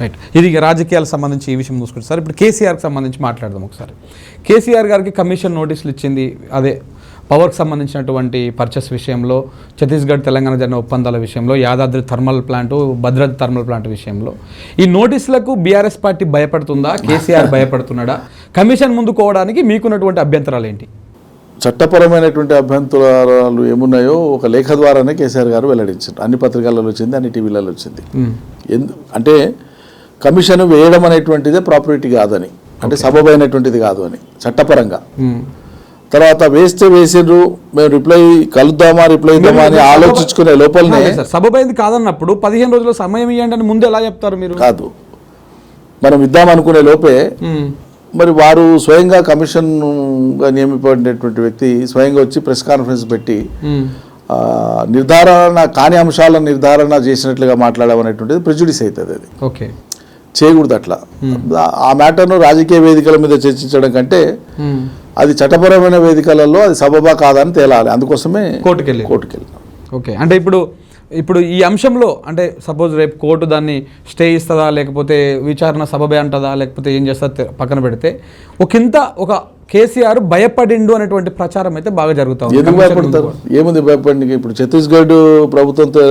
Right ఇది రాజకీయాలకు సంబంధించి ఈ విషయం చూసుకుంటే సార్ ఇప్పుడు కేసీఆర్కి సంబంధించి మాట్లాడదాం ఒకసారి. కేసీఆర్ గారికి కమిషన్ నోటీసులు ఇచ్చింది అదే పవర్కి సంబంధించినటువంటి పర్చేస్ విషయంలో ఛత్తీస్గఢ్ తెలంగాణ జరిగిన ఒప్పందాల విషయంలో Yadadri thermal plant Bhadradri thermal plant విషయంలో. ఈ నోటీసులకు బీఆర్ఎస్ పార్టీ భయపడుతుందా? కేసీఆర్ భయపడుతున్నాడా? కమిషన్ ముందుకోవడానికి మీకున్నటువంటి అభ్యంతరాలు ఏంటి? చట్టపరమైనటువంటి అభ్యంతరాలు ఏమున్నాయో ఒక లేఖ ద్వారానే కేసీఆర్ గారు వెల్లడించారు అన్ని పత్రికలలో వచ్చింది అన్ని టీవీలలో వచ్చింది. ఎందు అంటే కమిషన్ వేయడం అనేటువంటిదే ప్రాపర్టీ కాదని అంటే సబబైనటువంటిది కాదు అని చట్టపరంగా. తర్వాత వేస్తే వేసిండ్రు మేము రిప్లై కలుద్దామా రిప్లై ఇద్దామా అని ఆలోచించుకునే లోపలనే సబబైంది కాదన్నప్పుడు పదిహేను రోజుల సమయం ఇవ్వండి అని ముందు ఎలా చెప్తారు మీరు? కాదు. మనం ఇద్దామనుకునే లోపే మ్మ్. మరి వారు స్వయంగా కమిషన్గా నియమిపడినటువంటి వ్యక్తి స్వయంగా వచ్చి ప్రెస్ కాన్ఫరెన్స్ పెట్టి నిర్ధారణ కాని అంశాలను నిర్ధారణ చేసినట్లుగా మాట్లాడమనేటువంటిది ప్రెజుడిస్ అవుతుంది అది. ఓకే. చేయకూడదు అట్లా. ఆ- మ్యాటర్ను రాజకీయ వేదికల మీద చర్చించడం కంటే. అది చట్టపరమైన వేదికలలో అది సబబా కాదని తేలాలి. అందుకోసమే కోర్టుకెళ్ళి. కోర్టుకెళ్ళినాం ఓకే. అంటే ఇప్పుడు ఇప్పుడు ఈ అంశంలో అంటే సపోజ్ రేపు కోర్టు దాన్ని స్టే ఇస్తుందా లేకపోతే విచారణ సబబే అంటదా లేకపోతే ఏం చేస్తుందా పక్కన పెడితే ఒకంత ఒక కేసీఆర్ భయపడిండు అనేటువంటి ప్రచారం అయితే బాగా జరుగుతా ఉంది. ఎందుకు భయపడతారు? ఏముంది భయపడి? ఇప్పుడు ఛత్తీస్గఢ్ ప్రభుత్వంతో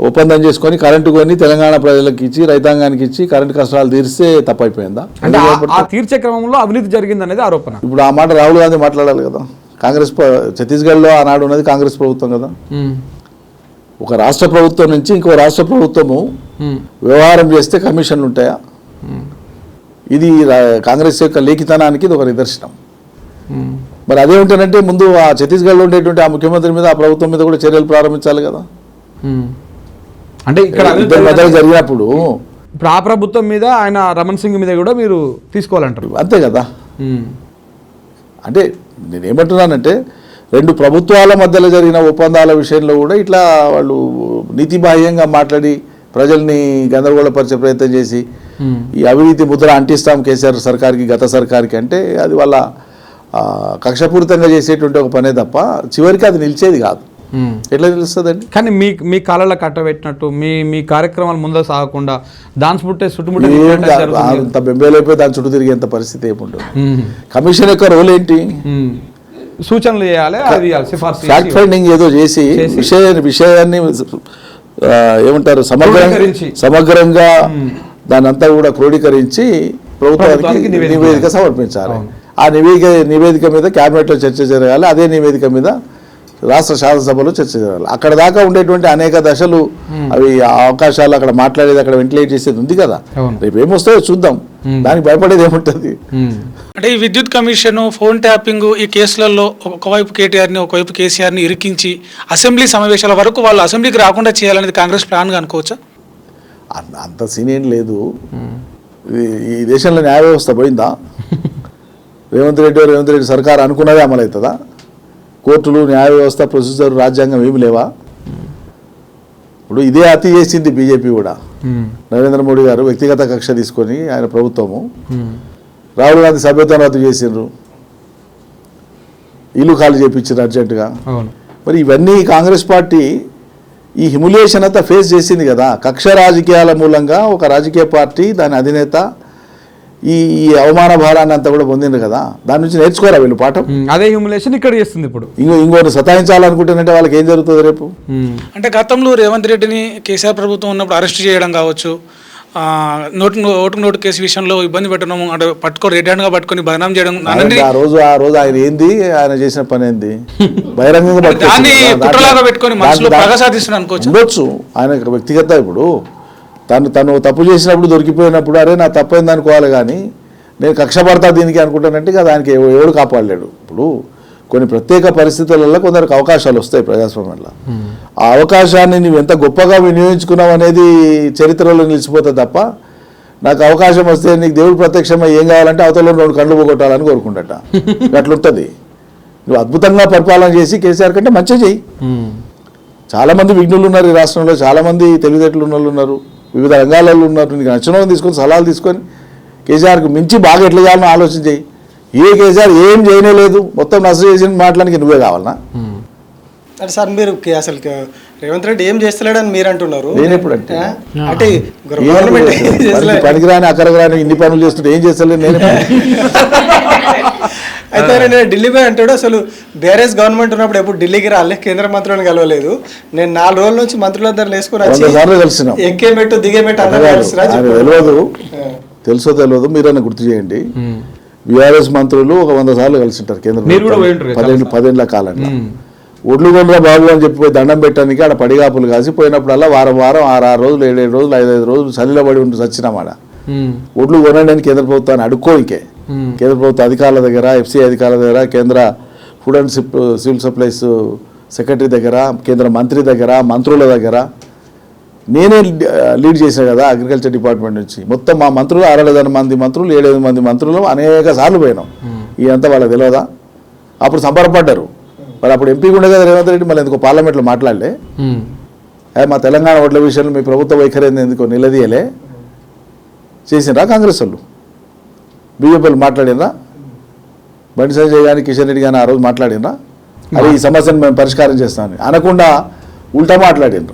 ఒప్పందం చేసుకొని కరెంటు కొని తెలంగాణ ప్రజలకు ఇచ్చి రైతాంగానికి ఇచ్చి కరెంటు కష్టాలు తీరిస్తే తప్పైపోయిందా? అంటే ఆ- తీర్చే క్రమంలో అవినీతి జరిగింది అనేది ఆరోపణ. ఇప్పుడు ఆ మాట రాహుల్ గాంధీ మాట్లాడాలి కదా. కాంగ్రెస్ ఛత్తీస్గఢ్లో ఆనాడు ఉన్నది కాంగ్రెస్ ప్రభుత్వం కదా. ఒక రాష్ట్ర ప్రభుత్వం నుంచి ఇంకో రాష్ట్ర ప్రభుత్వము మ్మ్. వ్యవహారం చేస్తే కమిషన్లు ఉంటాయా ఇది రా- కాంగ్రెస్ యొక్క లేఖితనానికి ఇది ఒక నిదర్శనం మ్మ్. మరి అదే ఉంటేనంటే ముందు ఆ ఛత్తీస్గఢ్లో ఉండేటువంటి ఆ ముఖ్యమంత్రి మీద ఆ ప్రభుత్వం మీద కూడా చర్యలు ప్రారంభించాలి కదా. అంటే ఇక్కడ మధ్యలో జరిగినప్పుడు ఇప్పుడు ఆ ప్రభుత్వం మీద ఆయన రమణ్ సింగ్ మీద కూడా మీరు తీసుకోవాలంటారు అంతే కదా. అంటే నేనేమంటున్నానంటే రెండు ప్రభుత్వాల మధ్యలో జరిగిన ఒప్పందాల విషయంలో కూడా ఇట్లా వాళ్ళు నీతిబాహ్యంగా మాట్లాడి ప్రజల్ని గందరగోళపరిచే ప్రయత్నం చేసి మ్మ్. ఈ అవినీతి ముద్ర అంటిస్తాం కేసీఆర్ సర్కార్కి గత సర్కార్కి అంటే అది వాళ్ళ కక్షపూరితంగా చేసేటువంటి ఒక పనే తప్ప చివరికి అది నిలిచేది కాదు మ్మ్. ఎట్లా తెలుస్తుందండి కానీ మీ మీ కాళ్ళలో కట్టబెట్టినట్టు మీ మీ కార్యక్రమాలు ముందుకు సాగకుండా దాన్స్ పుట్టే చుట్టుముట్టే. అంత బెంబేలైపోయి దాని చుట్టూ తిరిగేంత పరిస్థితి ఏముండదు మ్మ్. కమిషన్ యొక్క రోల్ ఏంటి. సూచనలు చేయాలి అది చేయాలి సిఫార్సు ఫ్యాక్ట్ ఫైండింగ్ ఏదో చేసి చేసి. విషయ విషయాన్ని ఆ, ఏమంటారు సమగ్రంగా. సమగ్రంగా దాన్ని అంతా కూడా క్రోడీకరించి ప్రభుత్వానికి నివేదిక సమర్పించాలి. ఆ నివేదిక నివేదిక మీద క్యాబినెట్లో చర్చ జరగాలి అదే నివేదిక మీద రాష్ట్ర శాసనసభలో చర్చ జరగాలి అక్కడ దాకా ఉండేటువంటి అనేక దశలు అవి ఆ అవకాశాలు అక్కడ మాట్లాడేది అక్కడ వెంటిలేట్ చేసేది ఉంది కదా. రేపు ఏమొస్తాయో చూద్దాం దానికి భయపడేది ఏముంటుంది. అంటే ఈ విద్యుత్ కమిషన్ ఫోన్ ట్యాపింగ్ ఈ కేసులలో ఒకవైపు కేటీఆర్ని ఒకవైపు కేసీఆర్ని ఇరికించి అసెంబ్లీ సమావేశాల వరకు వాళ్ళు అసెంబ్లీకి రాకుండా చేయాలనేది కాంగ్రెస్ ప్లాన్గా అనుకోవచ్చా? అంత సీన్ ఏం లేదు. ఈ- దేశంలో న్యాయ వ్యవస్థ పోయిందా? రేవంత్ రెడ్డి రేవంత్ రెడ్డి సర్కార్ అనుకున్నదే అమలవుతుందా? కోర్టులు న్యాయ వ్యవస్థ ప్రొసీజర్ రాజ్యాంగం ఏమి లేవా? ఇప్పుడు ఇదే అతి చేసింది బీజేపీ కూడా. నరేంద్ర మోడీ గారు వ్యక్తిగత కక్ష తీసుకొని ఆయన ప్రభుత్వము. రాహుల్ గాంధీ సభ్యత్వం రద్దు చేసిండ్రు. ఇల్లు ఖాళీ చేయించారు అర్జెంటుగా. మరి ఇవన్నీ కాంగ్రెస్ పార్టీ ఈ హ్యూమిలియేషన్ అంతా ఫేస్ చేసింది కదా. కక్ష రాజకీయాల మూలంగా ఒక రాజకీయ పార్టీ దాని అధినేత ఈ ఈ అవమాన భారాన్ని అంతా కూడా పొందిండ్రు కదా దాని నుంచి నేర్చుకోరా వీళ్ళు పాఠం. అదే హ్యూమిలేషన్ ఇక్కడ చేస్తుంది ఇప్పుడు. ఇంకో ఇంకోటి సతాయించాలనుకుంటేనంటే వాళ్ళకి ఏం జరుగుతుంది రేపు. అంటే గతంలో రేవంత్ రెడ్డిని కేసీఆర్ ప్రభుత్వం ఉన్నప్పుడు అరెస్ట్ చేయడం కావచ్చు ఆ, నోటు ఓటు నోటు కేసు విషయంలో ఇబ్బంది పెట్టడం అంటే పట్టుకొని రెడ్ హ్యాండ్గా పట్టుకొని బదనాం చేయడం ఆ రోజు ఆ రోజు ఆయన ఏంది? ఆయన చేసిన పని ఏంది? బహిరంగంగా పెట్టుకొని మనసులో అనుకోవచ్చు. ఉండొచ్చు. ఆయన వ్యక్తిగత ఇప్పుడు తను తను తప్పు చేసినప్పుడు దొరికిపోయినప్పుడు అరే నా తప్పైంది అనుకోవాలి కానీ నేను కక్ష పడతా దీనికి అనుకుంటానంటే కదా ఆయనకి ఎవ- ఎవడు కాపాడలేడు. ఇప్పుడు కొన్ని ప్రత్యేక పరిస్థితులలో కొందరికి అవకాశాలు వస్తాయి ప్రజాస్వామ్యంలో. ఆ అవకాశాన్ని నువ్వు ఎంత గొప్పగా వినియోగించుకున్నావు అనేది చరిత్రలో నిలిచిపోతుంది తప్ప నాకు అవకాశం వస్తే నీకు దేవుడు ప్రత్యక్షమై ఏం కావాలంటే అవతల రెండు కళ్ళు పోగొట్టాలని కోరుకుంటట. అట్లుంటుంది. నువ్వు అద్భుతంగా పరిపాలన చేసి కేసీఆర్ కంటే మంచిగా చెయ్యి. మ్మ్. చాలామంది విఘ్నులు ఉన్నారు ఈ రాష్ట్రంలో చాలామంది తెలివితేటలు ఉన్న వాళ్ళు ఉన్నారు. వివిధ రంగాలలో ఉన్నారు నీకు నచ్చిన తీసుకొని సలహాలు తీసుకొని కేసీఆర్కి మించి బాగా ఎట్లా చేయాలని ఆలోచన చేయి. ఏ కేసీఆర్ ఏం చేయనే లేదు మొత్తం నష్టం చేసిన మాటలకి నువ్వే కావాలనా? మ్మ్. అంటే సార్ మీరు అసలు రేవంత్ రెడ్డి ఏం చేస్తలేడని మీరు అంటున్నారు. నేను ఎప్పుడు అంటే? అంటే పనికిరాని అక్కరరాని ఇన్ని పనులు చేస్తుంటే ఏం చేస్తలేదు నేను? అయితే ఆయన నేను ఢిల్లీ పోయి అంటాడు అసలు బీఆర్ఎస్ గవర్నమెంట్ ఉన్నప్పుడు ఎప్పుడు ఢిల్లీకి రాలే కేంద్ర మంత్రులను కలవలేదు. నేను నాలుగు రోజుల నుంచి మంత్రులందరూ వేసుకుని వచ్చి ఎక్కే మెట్టు దిగే మెట్టు అందరూ. తెలియదు. తెలుసో తెలియదు మీరన్నా గుర్తు చేయండి. బీఆర్ఎస్ మంత్రులు ఒక వంద సార్లు కలిసింటారు కేంద్ర. పోయి ఉంటారు కదా పదేళ్ళ చాలా పదేళ్ళ కాలంలో ఒడ్లు కొనరా బాబు అని చెప్పి పోయి దండం పెట్టడానికి ఆడ పడిగాపులు కాసి పోయినప్పుడల్లా వారం వారం ఆరు ఆరు రోజులు ఏడు ఏడు రోజులు ఐదు ఐదు రోజులు చలిలో పడి ఉండి చచ్చినామాడ ఒడ్లు కొనండి అని కేంద్ర ప్రభుత్వాన్ని అడుక్కోనికే. కేంద్ర ప్రభుత్వ అధికారుల దగ్గర ఎఫ్సీ అధికారుల దగ్గర కేంద్ర food and civil supplies secretary దగ్గర కేంద్ర మంత్రి దగ్గర మంత్రుల దగ్గర నేనే లీడ్- చేశాను కదా అగ్రికల్చర్ డిపార్ట్మెంట్ నుంచి. మొత్తం మా మంత్రులు అరవై మంది మంత్రులు ఏడైదు మంది మంత్రులు అనేక సార్లు పోయినాం. ఇదంతా వాళ్ళకి తెలియదా? అప్పుడు సంబరపడ్డారు. మరి అప్పుడు ఎంపీ ఉండే కదా రేవంత్ రెడ్డి మళ్ళీ ఎందుకో పార్లమెంట్లో మాట్లాడలే. ఏ మా తెలంగాణ ఓట్ల విషయంలో మీ ప్రభుత్వ వైఖరి ఎందుకో నిలదీయలే. చేసిండ్రా కాంగ్రెస్ వాళ్ళు? బీజేపీ వాళ్ళు మాట్లాడినరా బండి సంజయ్ కానీ కిషన్ రెడ్డి కానీ ఆ రోజు మాట్లాడినరా అది ఈ సమస్యను మేము పరిష్కారం చేస్తామని. అనకుండా ఉల్టా మాట్లాడినరు